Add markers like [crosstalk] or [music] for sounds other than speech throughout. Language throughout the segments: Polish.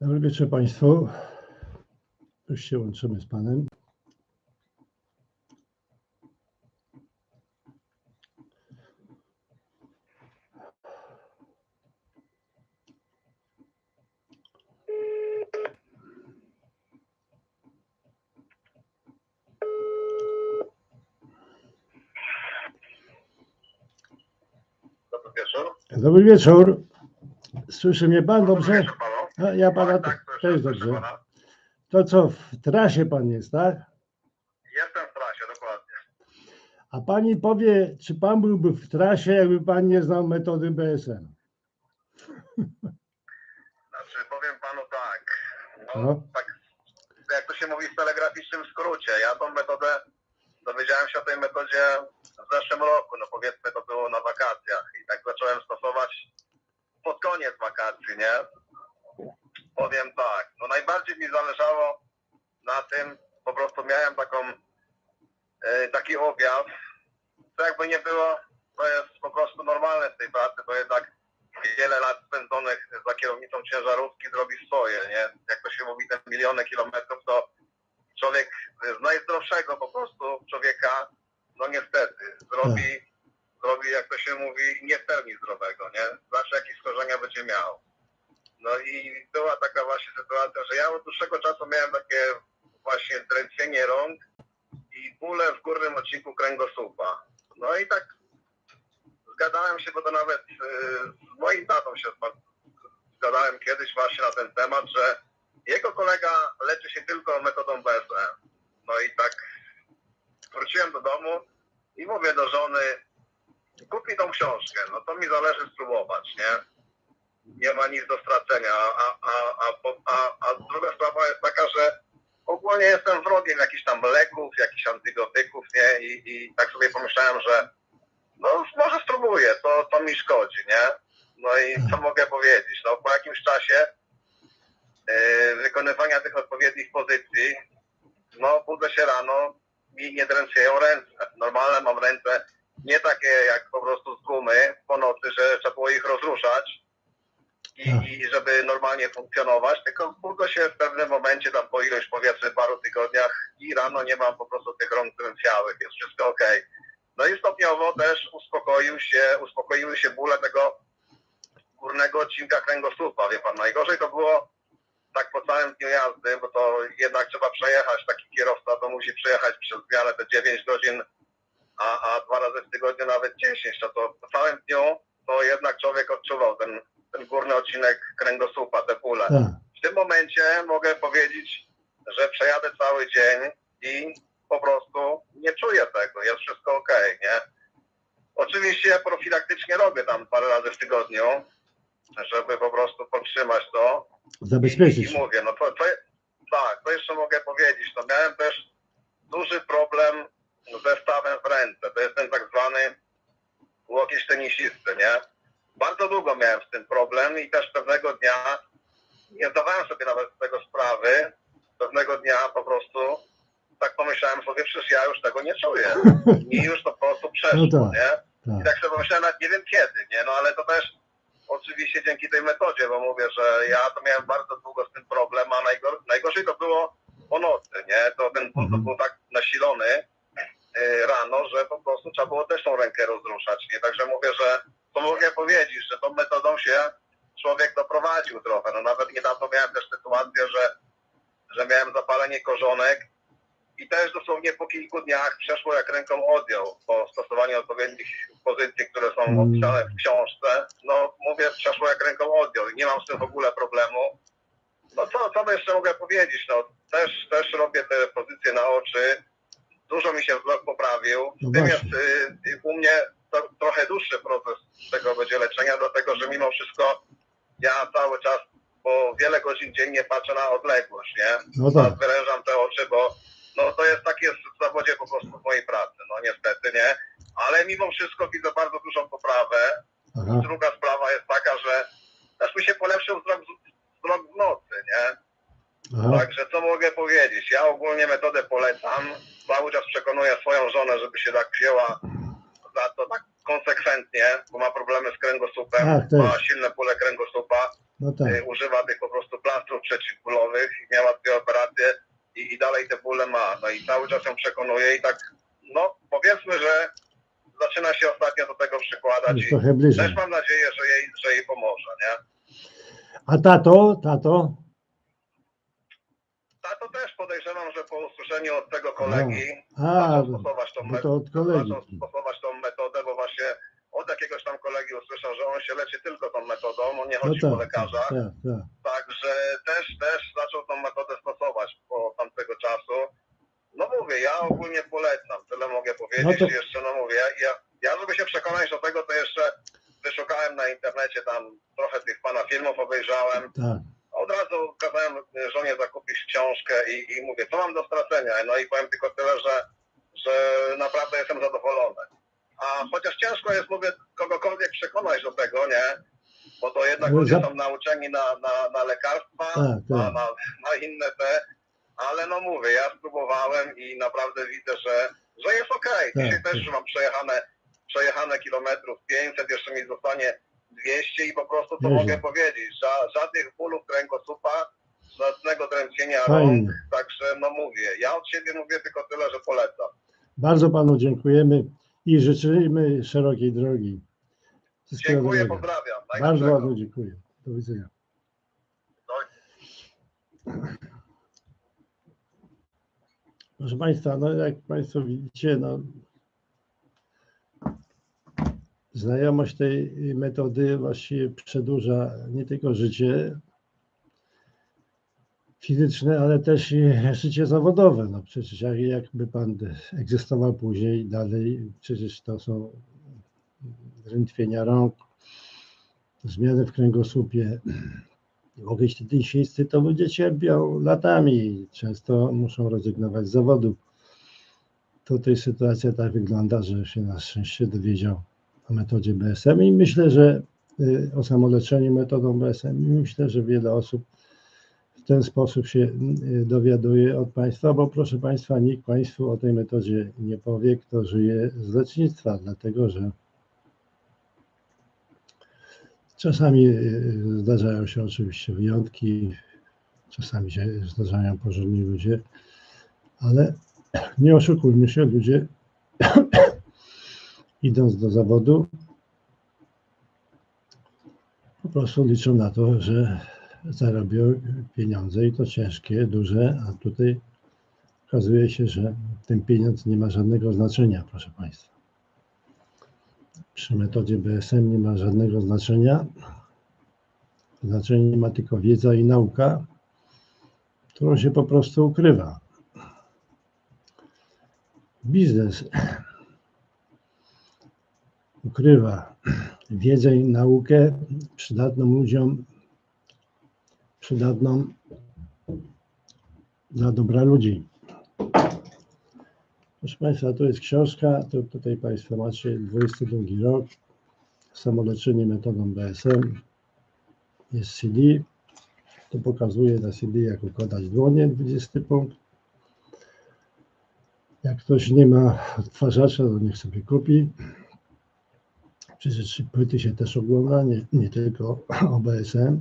Dobry wieczór Państwu. Już się łączymy z Panem. Dobry wieczór. Dobry wieczór. Słyszy mnie Pan dobrze? A ja Pana Tak, tak, też proszę, dobrze. pana. To co, w trasie Pan jest, tak? Jestem w trasie, dokładnie. A Pani powie, czy Pan byłby w trasie, jakby Pan nie znał metody BSM? Znaczy, powiem panu tak. No, No. tak, jak to się mówi w telegraficznym skrócie. Ja tą metodę, dowiedziałem się o tej metodzie w zeszłym roku. No powiedzmy, to było na wakacjach. I tak zacząłem stosować pod koniec wakacji, nie? Powiem tak. No najbardziej mi zależało na tym, po prostu miałem taką, e, taki objaw, to jakby nie było, to jest po prostu normalne w tej pracy, bo jednak wiele lat spędzonych za kierownicą ciężarówki zrobi swoje, nie? Jak to się mówi, te miliony kilometrów, to człowiek z najzdrowszego po prostu człowieka, no niestety, zrobi, zrobi jak to się mówi, nie w pełni zdrowego, nie? Zawsze jakieś schorzenia będzie miał. No i była taka właśnie sytuacja, że ja od dłuższego czasu miałem takie właśnie drętwienie rąk i bóle w górnym odcinku kręgosłupa. No i tak zgadałem się, bo to nawet y, z moim tatą się zgadałem kiedyś właśnie na ten temat, że jego kolega leczy się tylko metodą BSM. No i tak wróciłem do domu i mówię do żony, kup mi tą książkę, no to mi zależy spróbować, nie? Nie ma nic do stracenia, a, a, a, a, druga sprawa jest taka, że ogólnie jestem wrogiem jakichś tam leków, jakichś antybiotyków, nie? I, i tak sobie pomyślałem, że no może spróbuję, to, to mi szkodzi, nie? No i co mogę powiedzieć? No po jakimś czasie yy, wykonywania tych odpowiednich pozycji, no budzę się rano i nie drętwieją ręce. Normalne mam ręce nie takie jak po prostu z gumy po nocy, że trzeba było ich rozruszać i, i żeby normalnie funkcjonować, tylko budzę się w pewnym momencie tam po ilość powiedzmy paru tygodniach i rano nie mam po prostu tych rąk drętwiałych, jest wszystko okej. No i stopniowo też uspokoił się, uspokoiły się bóle tego górnego odcinka kręgosłupa, wie pan. Najgorzej to było tak po całym dniu jazdy, bo to jednak trzeba przejechać, taki kierowca to musi przejechać przez zmianę te 9 godzin, a, a dwa razy w tygodniu nawet 10, to, to po całym dniu to jednak człowiek odczuwał ten, ten górny odcinek kręgosłupa, te bóle. Tak. W tym momencie mogę powiedzieć, że przejadę cały dzień i po prostu nie czuję tego, jest wszystko ok, nie? Oczywiście ja profilaktycznie robię tam parę razy w tygodniu, żeby po prostu podtrzymać to. Zabezpieczyć. I, i mówię, no to, to tak, to jeszcze mogę powiedzieć, no miałem też duży problem ze stawem w ręce, to jest ten tak zwany łokieć tenisisty, nie? Bardzo długo miałem z tym problem i też pewnego dnia nie zdawałem sobie nawet z tego sprawy. Pewnego dnia po prostu tak pomyślałem sobie, przecież ja już tego nie czuję. [laughs] I już to po prostu przeszło, No tak, nie? I Tak. tak sobie pomyślałem, nawet nie wiem kiedy, nie? No ale to też oczywiście dzięki tej metodzie, bo mówię, że ja to miałem bardzo długo z tym problem, a najgor najgorzej to było po nocy, nie? To ten ból Mhm. był tak nasilony yy, rano, że po prostu trzeba było też tą rękę rozruszać, nie? Także mówię, że mogę powiedzieć, że tą metodą się człowiek doprowadził trochę. No nawet niedawno miałem też sytuację, że, że miałem zapalenie korzonek i też dosłownie po kilku dniach przeszło jak ręką odjął po stosowaniu odpowiednich pozycji, które są Mm. opisane w książce. No mówię, przeszło jak ręką odjął i nie mam z tym w ogóle problemu. No co, co jeszcze mogę powiedzieć? No też, też robię te pozycje na oczy. Dużo mi się wzrok poprawił. No tym jest y, u mnie to, trochę dłuższy proces tego będzie leczenia, dlatego że mimo wszystko ja cały czas po wiele godzin dziennie patrzę na odległość, nie? No tak. Wyrężam te oczy, bo no to jest takie w zawodzie po prostu w mojej pracy, no niestety, nie? Ale mimo wszystko widzę bardzo dużą poprawę. Aha. Druga sprawa jest taka, że też mi się polepszył wzrok, wzrok w nocy, nie? Aha. Także co mogę powiedzieć? Ja ogólnie metodę polecam. Cały czas przekonuję swoją żonę, żeby się tak wzięła to tak konsekwentnie, bo ma problemy z kręgosłupem, Tak, ma silne pole kręgosłupa. No tak. y, używa tych po prostu plastrów przeciwbólowych, miała dwie operacje i, i dalej te bóle ma. No i cały czas ją przekonuje i tak, no powiedzmy, że zaczyna się ostatnio do tego przykładać Już i trochę bliżej. też mam nadzieję, że jej, że jej pomoże, nie? A tato, tato? Tato też podejrzewam, że po usłyszeniu od tego kolegi A, zaczął stosować tą metodę. to od kolegi. Zaczął stosować tą metodę, bo właśnie od jakiegoś tam kolegi usłyszał, że on się leczy tylko tą metodą, on nie No chodzi po tak, lekarza. tak, tak. Także też, też zaczął tą metodę stosować po tamtego czasu. No mówię, ja ogólnie polecam, tyle mogę powiedzieć. No to- jeszcze no mówię, ja, ja, ja żeby się przekonać do tego, to jeszcze wyszukałem na internecie tam trochę tych pana filmów obejrzałem. tak. Od razu kazałem żonie zakupić książkę i, i mówię, co mam do stracenia? No i powiem tylko tyle, że, że naprawdę jestem zadowolony. A chociaż ciężko jest, mówię, kogokolwiek przekonać do tego, nie? Bo to jednak No, ludzie za- są nauczeni na, na, na lekarstwa, Tak, Na, tak. na, na inne te, ale no mówię, ja spróbowałem i naprawdę widzę, że, że jest okej. Tak, Dzisiaj tak. też mam przejechane, przejechane kilometrów 500, jeszcze mi zostanie 200 i po prostu to Nieźle. mogę powiedzieć, ża, żadnych bólów kręgosłupa, żadnego drętwienia Fajnie. rąk, także no mówię, ja od siebie mówię tylko tyle, że polecam. Bardzo panu dziękujemy i życzymy szerokiej drogi. Wszystkiego Dziękuję, dobrego. pozdrawiam. Bardzo Najlepszego. bardzo dziękuję. Do widzenia. Proszę Państwa, no jak Państwo widzicie, no, znajomość tej metody właściwie przedłuża nie tylko życie fizyczne, ale też życie zawodowe. No przecież jak, jakby Pan egzystował później dalej, przecież to są drętwienia rąk, zmiany w kręgosłupie, Ogryź tenisisty to ludzie cierpią latami, często muszą rezygnować z zawodów. Tutaj sytuacja tak wygląda, że się na szczęście dowiedział o metodzie BSM i myślę, że y, o samoleczeniu metodą BSM i myślę, że wiele osób ten sposób się y, dowiaduje od Państwa, bo proszę Państwa, nikt Państwu o tej metodzie nie powie, kto żyje z lecznictwa, dlatego że Czasami y, zdarzają się oczywiście wyjątki, czasami się zdarzają porządni ludzie, ale [clears throat] nie oszukujmy się, ludzie [clears throat] idąc do zawodu po prostu liczą na to, że zarobią pieniądze i to ciężkie, duże, a tutaj okazuje się, że ten pieniądz nie ma żadnego znaczenia, proszę Państwa przy metodzie BSM nie ma żadnego znaczenia. Znaczenie ma tylko wiedza i nauka, którą się po prostu ukrywa. Biznes ukrywa wiedzę i naukę przydatną ludziom, przydatną dla dobra ludzi. Proszę Państwa, to jest książka, to tutaj Państwo macie 22 rok, samoleczenie metodą BSM, jest CD, to pokazuje na CD jak układać dłonie, 20 punkt. Jak ktoś nie ma odtwarzacza, to niech sobie kupi. Przecież płyty się też ogląda, nie, nie tylko o BSM.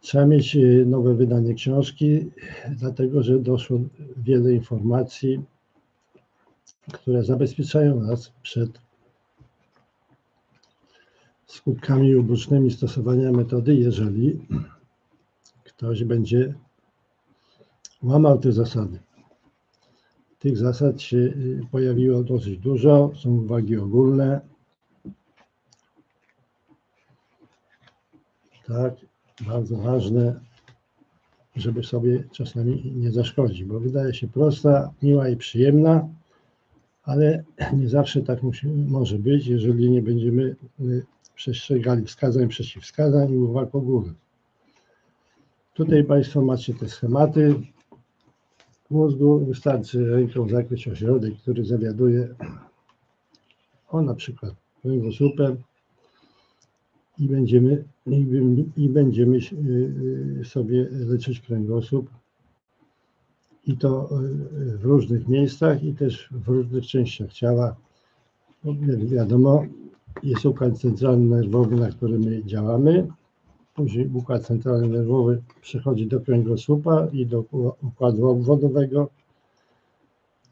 Trzeba mieć y, nowe wydanie książki, dlatego że doszło wiele informacji, które zabezpieczają nas przed skutkami ubocznymi stosowania metody, jeżeli ktoś będzie łamał te zasady. Tych zasad się y, pojawiło dosyć dużo, są uwagi ogólne. Tak, bardzo ważne, żeby sobie czasami nie zaszkodzić, bo wydaje się prosta, miła i przyjemna, ale nie zawsze tak musi, może być, jeżeli nie będziemy y, przestrzegali wskazań, przeciwwskazań i uwag ogólnych. Tutaj Państwo macie te schematy mózgu. Wystarczy ręką zakryć ośrodek, który zawiaduje o na przykład kręgosłupem i będziemy, i, i będziemy y, y, sobie leczyć kręgosłup i to y, w różnych miejscach i też w różnych częściach ciała. Jak wiadomo, jest układ centralny nerwowy, na którym my działamy później układ centralny nerwowy przechodzi do kręgosłupa i do układu obwodowego.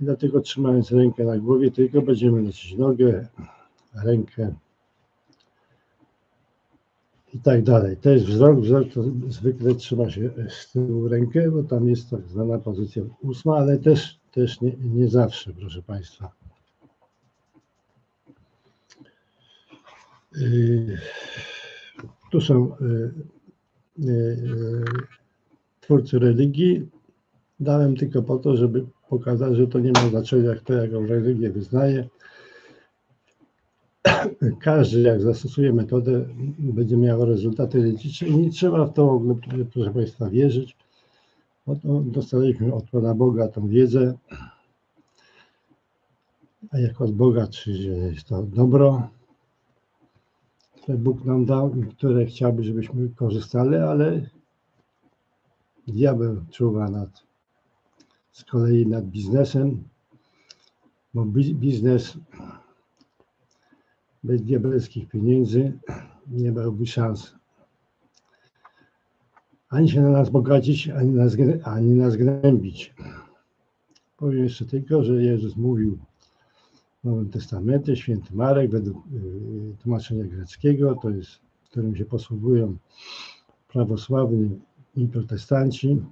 Dlatego trzymając rękę na głowie, tylko będziemy leczyć nogę, rękę i tak dalej. To jest wzrok. Wzrok to zwykle trzyma się z tyłu rękę, bo tam jest tak zwana pozycja ósma, ale też, też nie, nie zawsze, proszę Państwa. Yy, Tu są yy, yy, twórcy religii. Dałem tylko po to, żeby pokazać, że to nie ma znaczenia, kto jaką religię wyznaje. Każdy, jak zastosuje metodę, będzie miał rezultaty i nie trzeba w to proszę Państwa, wierzyć. Bo to dostaliśmy od Pana Boga tą wiedzę, a jak od Boga, czy że jest to dobro, które Bóg nam dał i które chciałby, żebyśmy korzystali, ale diabeł czuwa nad, z kolei nad biznesem, bo bi- biznes bez diabelskich pieniędzy nie miałby szans ani się na nas bogacić, ani nas, ani nas gnębić. Powiem jeszcze tylko, że Jezus mówił w Nowym Testamencie, święty Marek, według y, tłumaczenia greckiego, to jest, którym się posługują prawosławni i protestanci.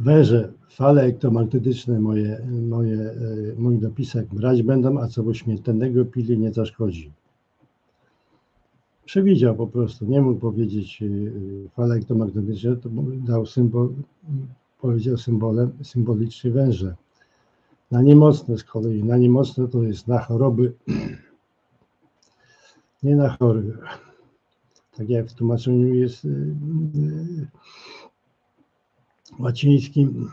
Węże, fale elektromagnetyczne moje, moje, y, mój dopisek brać będą, a co bo śmiertelnego pili nie zaszkodzi. Przewidział po prostu, nie mógł powiedzieć y, fale elektromagnetyczne, to dał symbol, powiedział symbolem, symbolicznie węże. Na niemocne z kolei, na niemocne to jest na choroby, nie na chorych. Tak jak w tłumaczeniu jest y, łacińskim,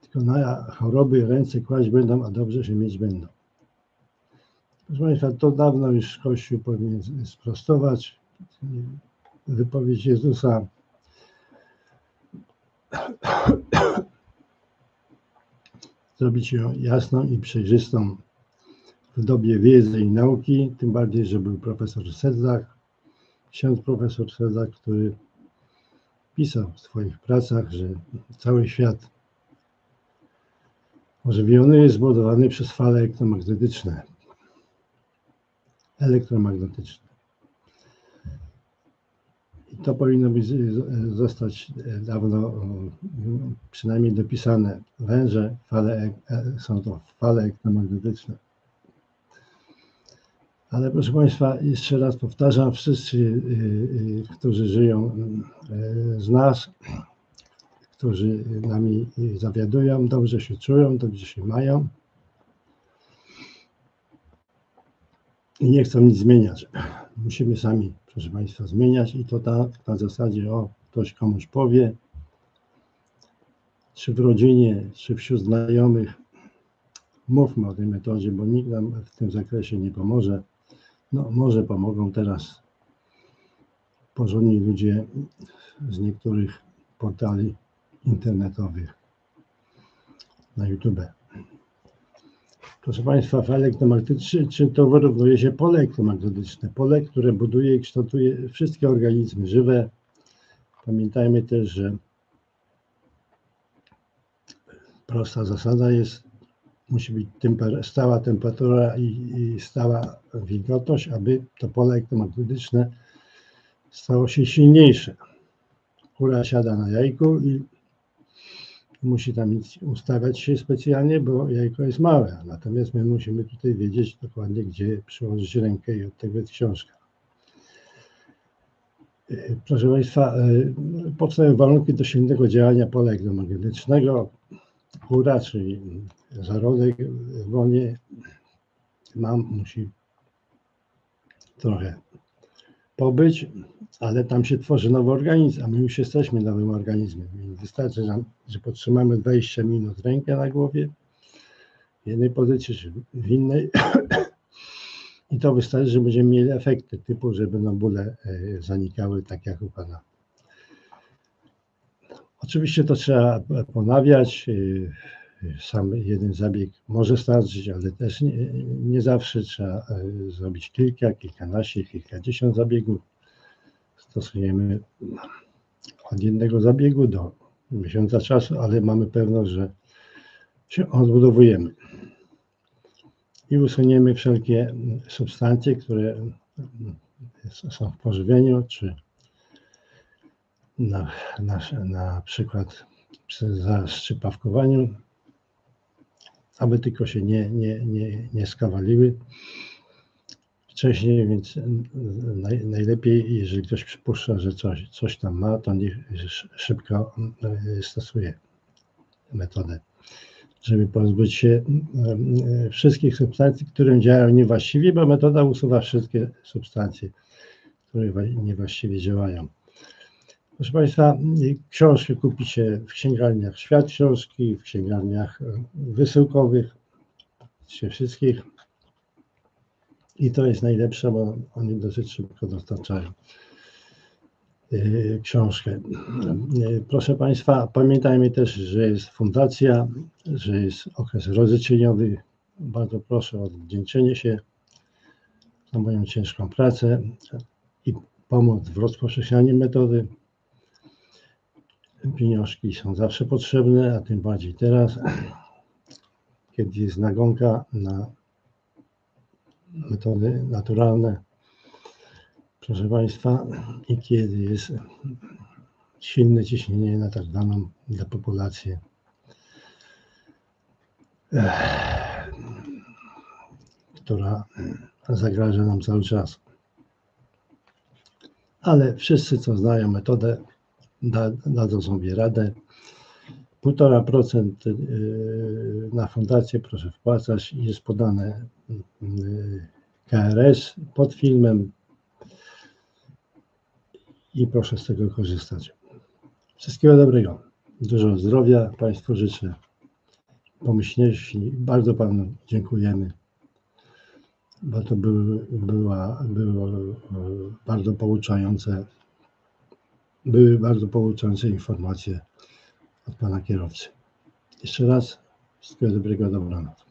tylko na choroby ręce kłaść będą, a dobrze się mieć będą. Proszę Państwa, to dawno już Kościół powinien sprostować. Wypowiedź Jezusa zrobić ją jasną i przejrzystą w dobie wiedzy i nauki, tym bardziej, że był profesor Sedzak, ksiądz profesor Sedzak, który pisał w swoich pracach, że cały świat ożywiony jest zbudowany przez fale elektromagnetyczne. Elektromagnetyczne. I to powinno być, zostać dawno przynajmniej dopisane. Węże, fale, e- są to fale elektromagnetyczne. Ale proszę Państwa, jeszcze raz powtarzam, wszyscy, y, y, którzy żyją y, z nas, którzy nami zawiadują, dobrze się czują, dobrze się mają i nie chcą nic zmieniać. Musimy sami, proszę Państwa, zmieniać i to tak na zasadzie, o, ktoś komuś powie, czy w rodzinie, czy wśród znajomych, mówmy o tej metodzie, bo nikt nam w tym zakresie nie pomoże. No, może pomogą teraz porządni ludzie z niektórych portali internetowych na YouTube. Proszę Państwa, fale elektromagnetyczne, czym to wyrównuje się pole elektromagnetyczne? Pole, które buduje i kształtuje wszystkie organizmy żywe. Pamiętajmy też, że prosta zasada jest, musi być temper, stała temperatura i, i stała wilgotność, aby to pole elektromagnetyczne stało się silniejsze. Kura siada na jajku i musi tam ustawiać się specjalnie, bo jajko jest małe. Natomiast my musimy tutaj wiedzieć dokładnie, gdzie przyłożyć rękę i od tego jest książka. Yy, Proszę Państwa, yy, powstają warunki do silnego działania pola elektromagnetycznego. Kura, czyli zarodek w łonie mam, musi trochę pobyć, ale tam się tworzy nowy organizm, a my już jesteśmy nowym organizmem. Wystarczy że podtrzymamy 20 minut rękę na głowie w jednej pozycji czy w innej [coughs] i to wystarczy, że będziemy mieli efekty typu, że będą bóle e, zanikały tak jak u Pana. Oczywiście to trzeba ponawiać. Sam jeden zabieg może starczyć, ale też nie, nie zawsze trzeba e, zrobić kilka, kilkanaście, kilkadziesiąt zabiegów. stosujemy od jednego zabiegu do miesiąca czasu, ale mamy pewność, że się odbudowujemy. I usuniemy wszelkie substancje, które są w pożywieniu, czy na, na, na przykład przy zaszczypawkowaniu, aby tylko się nie, nie, nie, nie skawaliły wcześniej, więc naj, najlepiej, jeżeli ktoś przypuszcza, że coś, coś tam ma, to niech sz- szybko e, stosuje metodę, żeby pozbyć się e, wszystkich substancji, które działają niewłaściwie, bo metoda usuwa wszystkie substancje, które niewłaściwie działają. Proszę Państwa, książki kupicie w księgarniach Świat Książki, w księgarniach e, wysyłkowych, się wszystkich. I to jest najlepsze, bo oni dosyć szybko dostarczają yy, książkę. Yy, Proszę Państwa, pamiętajmy też, że jest fundacja, że jest okres rozliczeniowy. Bardzo proszę o odwdzięczenie się za moją ciężką pracę i pomoc w rozpowszechnianiu metody. Pieniążki są zawsze potrzebne, a tym bardziej teraz, kiedy jest nagonka na metody naturalne, proszę Państwa, i kiedy jest silne ciśnienie na tak zwaną depopulację. Ech, która zagraża nam cały czas. Ale wszyscy, co znają metodę, da, dadzą sobie radę. 1,5% yy, na fundację proszę wpłacać. Jest podane yy, KRS pod filmem i proszę z tego korzystać. Wszystkiego dobrego. Dużo zdrowia Państwu życzę. Pomyślności. Bardzo Panu dziękujemy. Bo to były, była, było e, bardzo pouczające, były bardzo pouczające informacje od Pana kierowcy. Jeszcze raz wszystkiego dobrego, dobranoc.